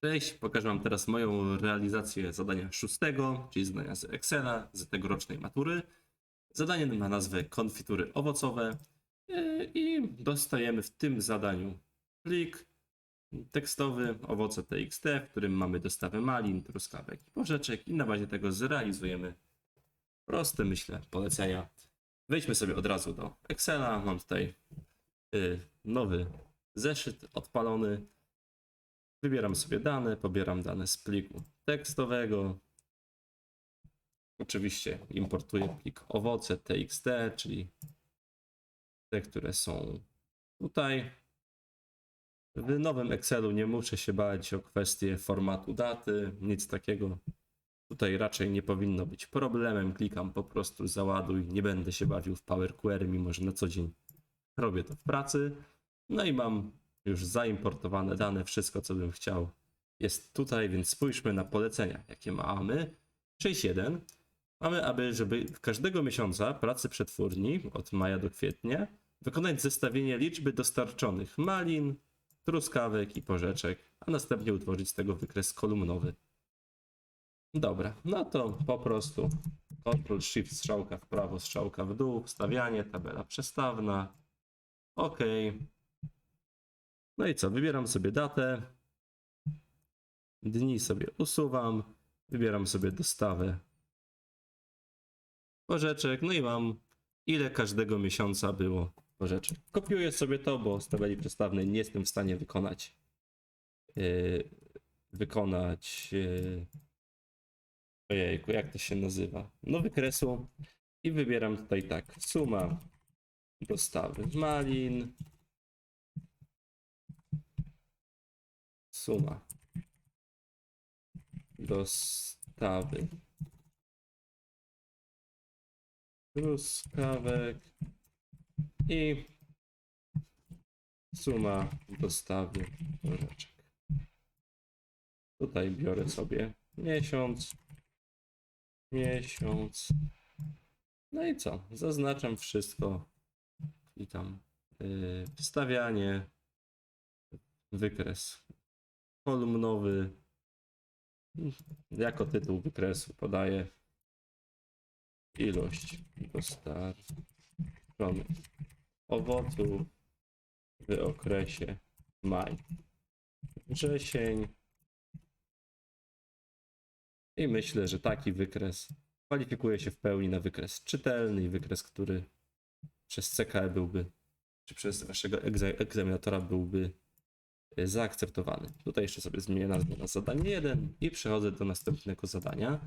Cześć, pokażę Wam teraz moją realizację zadania szóstego, czyli zadania z Excela, z tegorocznej matury. Zadanie ma nazwę konfitury owocowe yy, i dostajemy w tym zadaniu plik tekstowy owoce TXT, w którym mamy dostawę malin, truskawek i porzeczek i na bazie tego zrealizujemy proste, myślę, polecenia. Wejdźmy sobie od razu do Excela. Mam tutaj yy, nowy zeszyt odpalony. Wybieram sobie dane, pobieram dane z pliku tekstowego. Oczywiście importuję plik owoce txt, czyli te, które są tutaj. W nowym Excelu nie muszę się bać o kwestię formatu daty, nic takiego. Tutaj raczej nie powinno być problemem. Klikam po prostu załaduj, nie będę się bawił w Power Query, mimo że na co dzień robię to w pracy. No i mam już zaimportowane dane, wszystko co bym chciał jest tutaj, więc spójrzmy na polecenia, jakie mamy. 6.1. Mamy, aby, żeby każdego miesiąca pracy przetwórni od maja do kwietnia wykonać zestawienie liczby dostarczonych malin, truskawek i porzeczek, a następnie utworzyć z tego wykres kolumnowy. Dobra, no to po prostu Ctrl Shift strzałka w prawo, strzałka w dół, wstawianie, tabela przestawna. OK. No i co? Wybieram sobie datę. Dni sobie usuwam. Wybieram sobie dostawę porzeczek. No i mam ile każdego miesiąca było porzeczek. Kopiuję sobie to, bo z tabeli przestawnej nie jestem w stanie wykonać yy, wykonać yy, ojejku, jak to się nazywa? No wykresu i wybieram tutaj tak, suma dostawy malin suma dostawy truskawek i suma dostawy porzeczek. Tutaj biorę sobie miesiąc, miesiąc. No i co? Zaznaczam wszystko. Klikam yy, wstawianie, wykres kolumnowy. Jako tytuł wykresu podaję ilość dostarczonych owoców w okresie maj, wrzesień. I myślę, że taki wykres kwalifikuje się w pełni na wykres czytelny i wykres, który przez CKE byłby, czy przez waszego egza- egzaminatora byłby zaakceptowany. Tutaj jeszcze sobie zmienię nazwę na zadanie 1 i przechodzę do następnego zadania,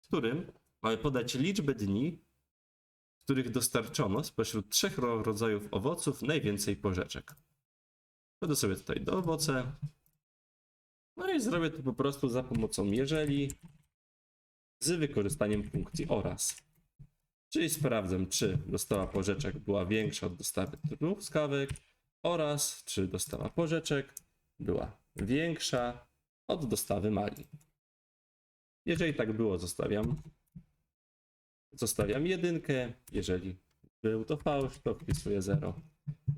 w którym mamy podać liczbę dni, w których dostarczono spośród trzech ro- rodzajów owoców najwięcej porzeczek. Wchodzę sobie tutaj do owoce. No i zrobię to po prostu za pomocą jeżeli z wykorzystaniem funkcji oraz. Czyli sprawdzam, czy dostawa porzeczek była większa od dostawy truskawek oraz czy dostawa porzeczek była większa od dostawy malin. Jeżeli tak było, zostawiam zostawiam jedynkę. Jeżeli był to fałsz, to wpisuję 0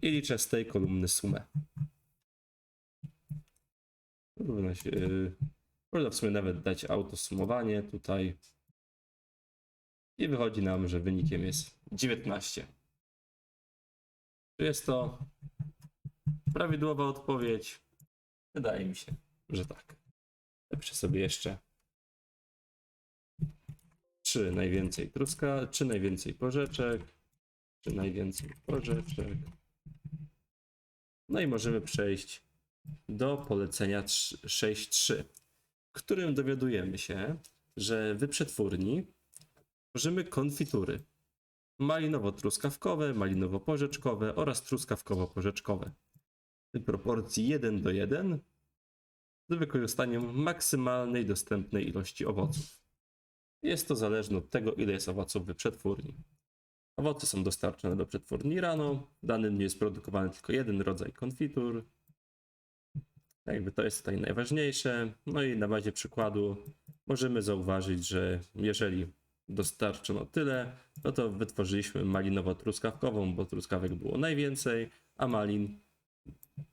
i liczę z tej kolumny sumę. Yy, można w sumie nawet dać autosumowanie tutaj. I wychodzi nam, że wynikiem jest 19. Czy jest to prawidłowa odpowiedź? Wydaje mi się, że tak. Napiszę sobie jeszcze czy najwięcej truska, czy najwięcej porzeczek, czy najwięcej porzeczek. No i możemy przejść do polecenia trz- 6.3, w którym dowiadujemy się, że w przetwórni tworzymy konfitury malinowo-truskawkowe, malinowo-porzeczkowe oraz truskawkowo-porzeczkowe w proporcji 1 do 1 z wykorzystaniem maksymalnej dostępnej ilości owoców. Jest to zależne od tego, ile jest owoców w przetwórni. Owoce są dostarczone do przetwórni rano, w danym dniu jest produkowany tylko jeden rodzaj konfitur. Jakby to jest tutaj najważniejsze. No i na bazie przykładu możemy zauważyć, że jeżeli dostarczono tyle, no to wytworzyliśmy malinowo-truskawkową, bo truskawek było najwięcej, a malin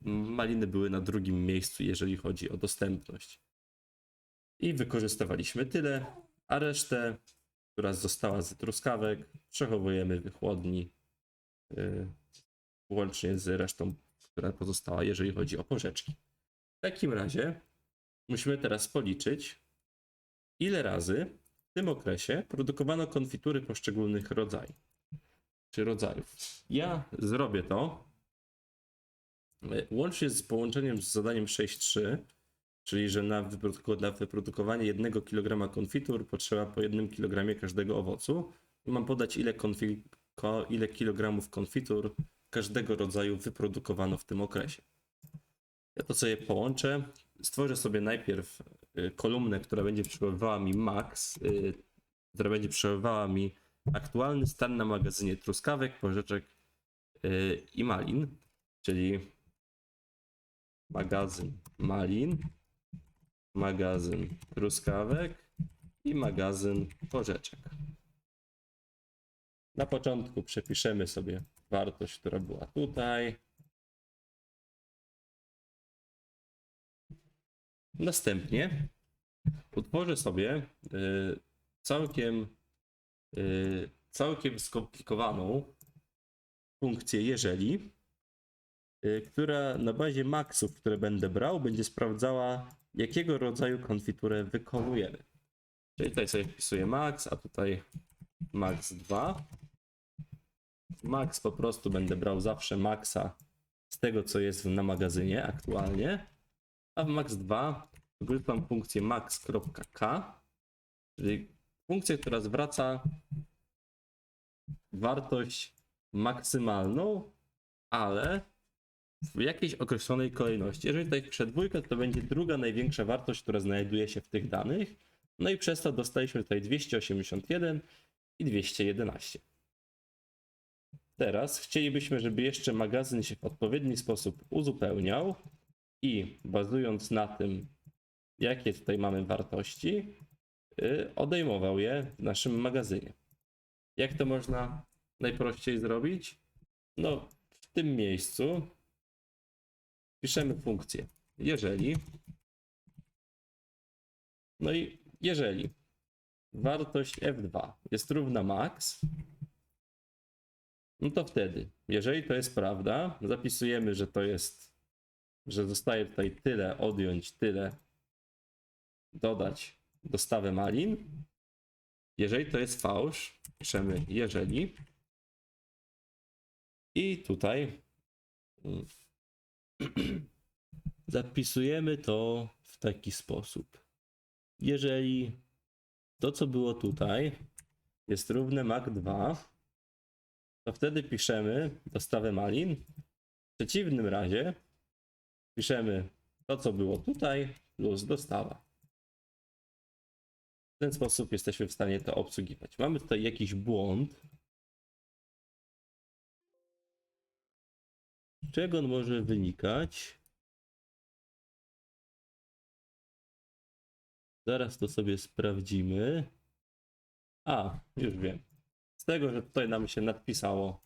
maliny były na drugim miejscu, jeżeli chodzi o dostępność. I wykorzystywaliśmy tyle, a resztę, która została z truskawek, przechowujemy w chłodni, yy, łącznie z resztą, która pozostała, jeżeli chodzi o porzeczki. W takim razie musimy teraz policzyć, ile razy w tym okresie produkowano konfitury poszczególnych rodzajów. Czy rodzajów. Ja zrobię to łącznie z połączeniem z zadaniem 6.3, czyli że na, wyproduku- wyprodukowanie 1 kg konfitur potrzeba po 1 kg każdego owocu. I mam podać ile, konfi- ko- ile kilogramów konfitur każdego rodzaju wyprodukowano w tym okresie. Ja to sobie połączę. Stworzę sobie najpierw y, kolumnę, która będzie przechowywała mi max, y, która będzie przechowywała mi aktualny stan na magazynie truskawek, porzeczek i malin, czyli magazyn malin, magazyn truskawek i magazyn porzeczek. Na początku przepiszemy sobie wartość, która była tutaj. Następnie utworzę sobie y, całkiem, y, całkiem skomplikowaną funkcję jeżeli, która na bazie maksów, które będę brał, będzie sprawdzała, jakiego rodzaju konfiturę wykonujemy. Czyli tutaj sobie wpisuję max, a tutaj max 2. Max po prostu będę brał zawsze maxa z tego, co jest na magazynie aktualnie. A w max 2 wykorzystam funkcję max.k, czyli funkcję, która zwraca wartość maksymalną, ale w jakiejś określonej kolejności. Jeżeli tutaj wpiszę dwójkę, to będzie druga największa wartość, która znajduje się w tych danych. No i przez to dostaliśmy tutaj 281 i 211. Teraz chcielibyśmy, żeby jeszcze magazyn się w odpowiedni sposób uzupełniał i bazując na tym, jakie tutaj mamy wartości, y, odejmował je w naszym magazynie. Jak to można najprościej zrobić? No, w tym miejscu piszemy funkcję jeżeli. No i jeżeli wartość f2 jest równa max, no to wtedy, jeżeli to jest prawda, zapisujemy, że to jest, że zostaje tutaj tyle, odjąć tyle, dodać dostawę malin. Jeżeli to jest fałsz, piszemy jeżeli. I tutaj mm, zapisujemy to w taki sposób. Jeżeli to, co było tutaj, jest równe MAC2, to wtedy piszemy dostawę malin. W przeciwnym razie piszemy to, co było tutaj, plus dostawa. W ten sposób jesteśmy w stanie to obsługiwać. Mamy tutaj jakiś błąd. Czego on może wynikać? Zaraz to sobie sprawdzimy. A, już wiem. Z tego, że tutaj nam się nadpisało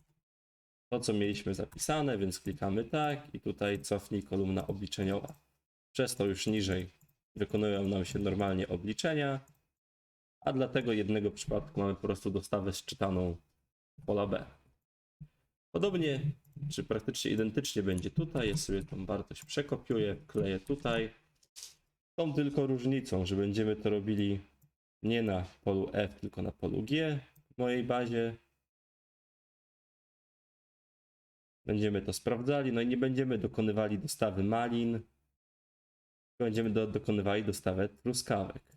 to, co mieliśmy zapisane, więc klikamy tak i tutaj cofnij kolumna obliczeniowa. Przez to już niżej wykonują nam się normalnie obliczenia, a dla tego jednego przypadku mamy po prostu dostawę zczytaną pola B. Podobnie, czy praktycznie identycznie będzie tutaj. Ja sobie tą wartość przekopiuję, kleję tutaj. Tą tylko różnicą, że będziemy to robili nie na polu F, tylko na polu G w mojej bazie. Będziemy to sprawdzali, no i nie będziemy dokonywali dostawy malin, będziemy do, dokonywali dostawę truskawek.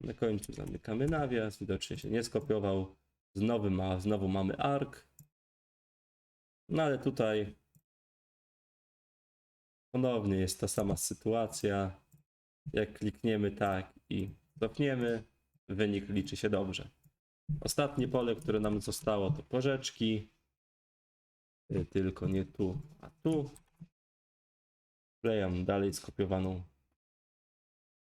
Na końcu zamykamy nawias, widocznie się nie skopiował. Znowu, ma, znowu mamy ark. No ale tutaj ponownie jest ta sama sytuacja. Jak klikniemy tak i cofniemy, wynik liczy się dobrze. Ostatnie pole, które nam zostało, to porzeczki. Y, Tylko nie tu, a tu. Wklejam dalej skopiowaną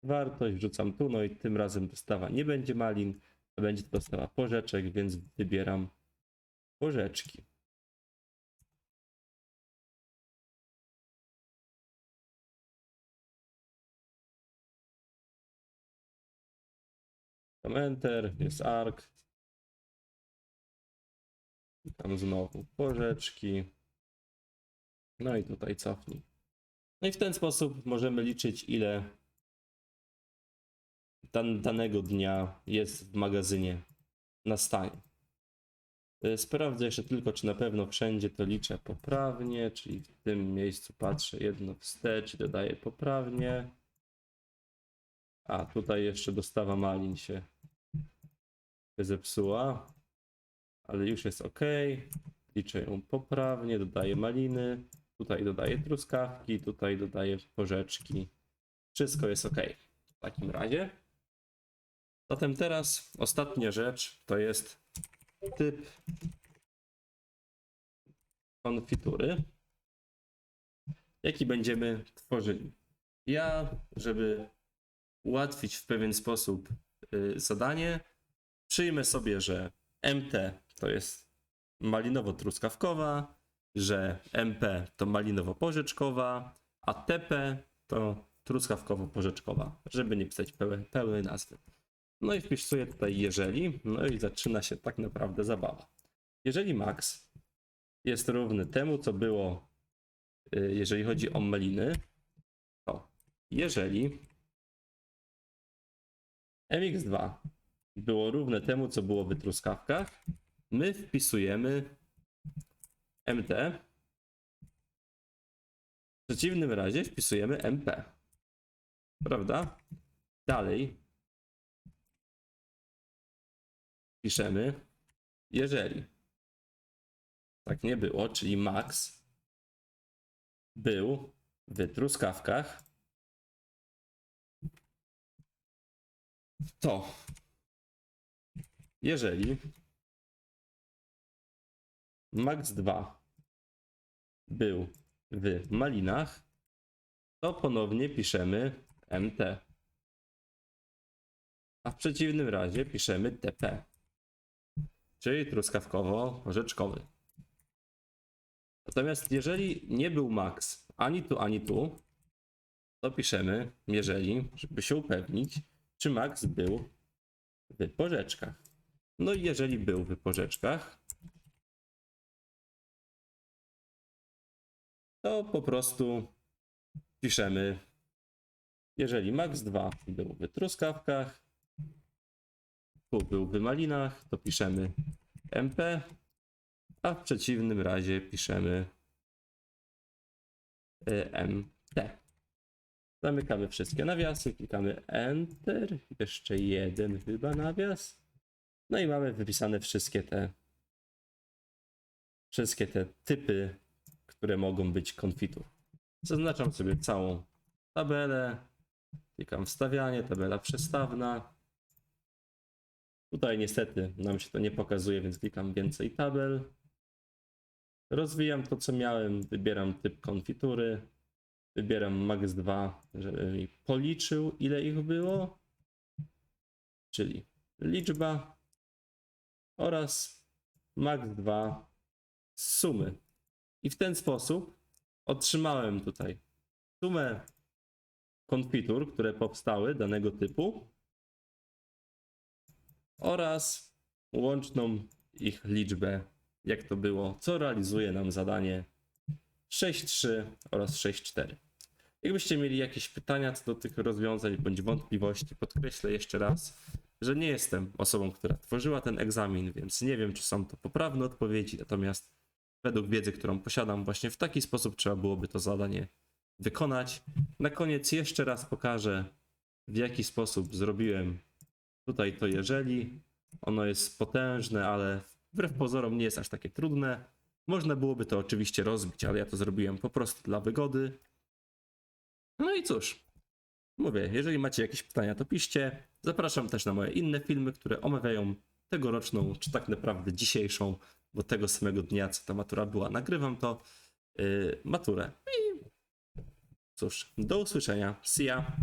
wartość, wrzucam tu, no i tym razem dostawa nie będzie malin, a będzie to dostawa porzeczek, więc wybieram porzeczki. Tam Enter, jest arc. I tam znowu porzeczki. No i tutaj cofnij. No i w ten sposób możemy liczyć, ile dan danego dnia jest w magazynie na stanie. Sprawdzę jeszcze tylko, czy na pewno wszędzie to liczę poprawnie, czyli w tym miejscu patrzę jedno wstecz i dodaję poprawnie. A tutaj jeszcze dostawa malin się zepsuła, ale już jest ok. Liczę ją poprawnie, dodaję maliny, tutaj dodaję truskawki, tutaj dodaję porzeczki. Wszystko jest ok. W takim razie. Zatem teraz ostatnia rzecz to jest typ konfitury, jaki będziemy tworzyli. Ja, żeby ułatwić w pewien sposób y, zadanie, przyjmę sobie, że MT to jest malinowo-truskawkowa, że MP to malinowo-porzeczkowa, a TP to truskawkowo-porzeczkowa, żeby nie pisać pełnej nazwy. No i wpisuję tutaj jeżeli, no i zaczyna się tak naprawdę zabawa. Jeżeli max jest równy temu, co było, y, jeżeli chodzi o maliny, to jeżeli mx2 było równe temu, co było w truskawkach, my wpisujemy mt. W przeciwnym razie wpisujemy mp. Prawda? Dalej piszemy jeżeli tak nie było, czyli max był w truskawkach, to jeżeli max 2 był w malinach, to ponownie piszemy mt. A w przeciwnym razie piszemy tp, czyli truskawkowo-orzeczkowy. Natomiast jeżeli nie był max ani tu, ani tu, to piszemy jeżeli, żeby się upewnić, czy max był w porzeczkach. No i jeżeli był w porzeczkach, to po prostu piszemy, jeżeli max 2 był w truskawkach, tu był w malinach, to piszemy mp, a w przeciwnym razie piszemy y, mt. Zamykamy wszystkie nawiasy, klikamy Enter, jeszcze jeden chyba nawias. No i mamy wypisane wszystkie te wszystkie te typy, które mogą być konfitur. Zaznaczam sobie całą tabelę, klikam wstawianie, tabela przestawna. Tutaj niestety nam się to nie pokazuje, więc klikam więcej tabel. Rozwijam to, co miałem, wybieram typ konfitury, wybieram max 2, żeby mi policzył, ile ich było, czyli liczba oraz max 2 z sumy. I w ten sposób otrzymałem tutaj sumę konfitur, które powstały danego typu oraz łączną ich liczbę, jak to było, co realizuje nam zadanie 6.3 oraz 6.4. Jakbyście mieli jakieś pytania co do tych rozwiązań bądź wątpliwości, podkreślę jeszcze raz, że nie jestem osobą, która tworzyła ten egzamin, więc nie wiem, czy są to poprawne odpowiedzi, natomiast według wiedzy, którą posiadam, właśnie w taki sposób trzeba byłoby to zadanie wykonać. Na koniec jeszcze raz pokażę, w jaki sposób zrobiłem tutaj to jeżeli. Ono jest potężne, ale wbrew pozorom nie jest aż takie trudne. Można byłoby to oczywiście rozbić, ale ja to zrobiłem po prostu dla wygody. No i cóż, mówię, jeżeli macie jakieś pytania, to piszcie. Zapraszam też na moje inne filmy, które omawiają tegoroczną, czy tak naprawdę dzisiejszą, bo tego samego dnia, co ta matura była, nagrywam to, yy, maturę. I cóż, do usłyszenia. See ya.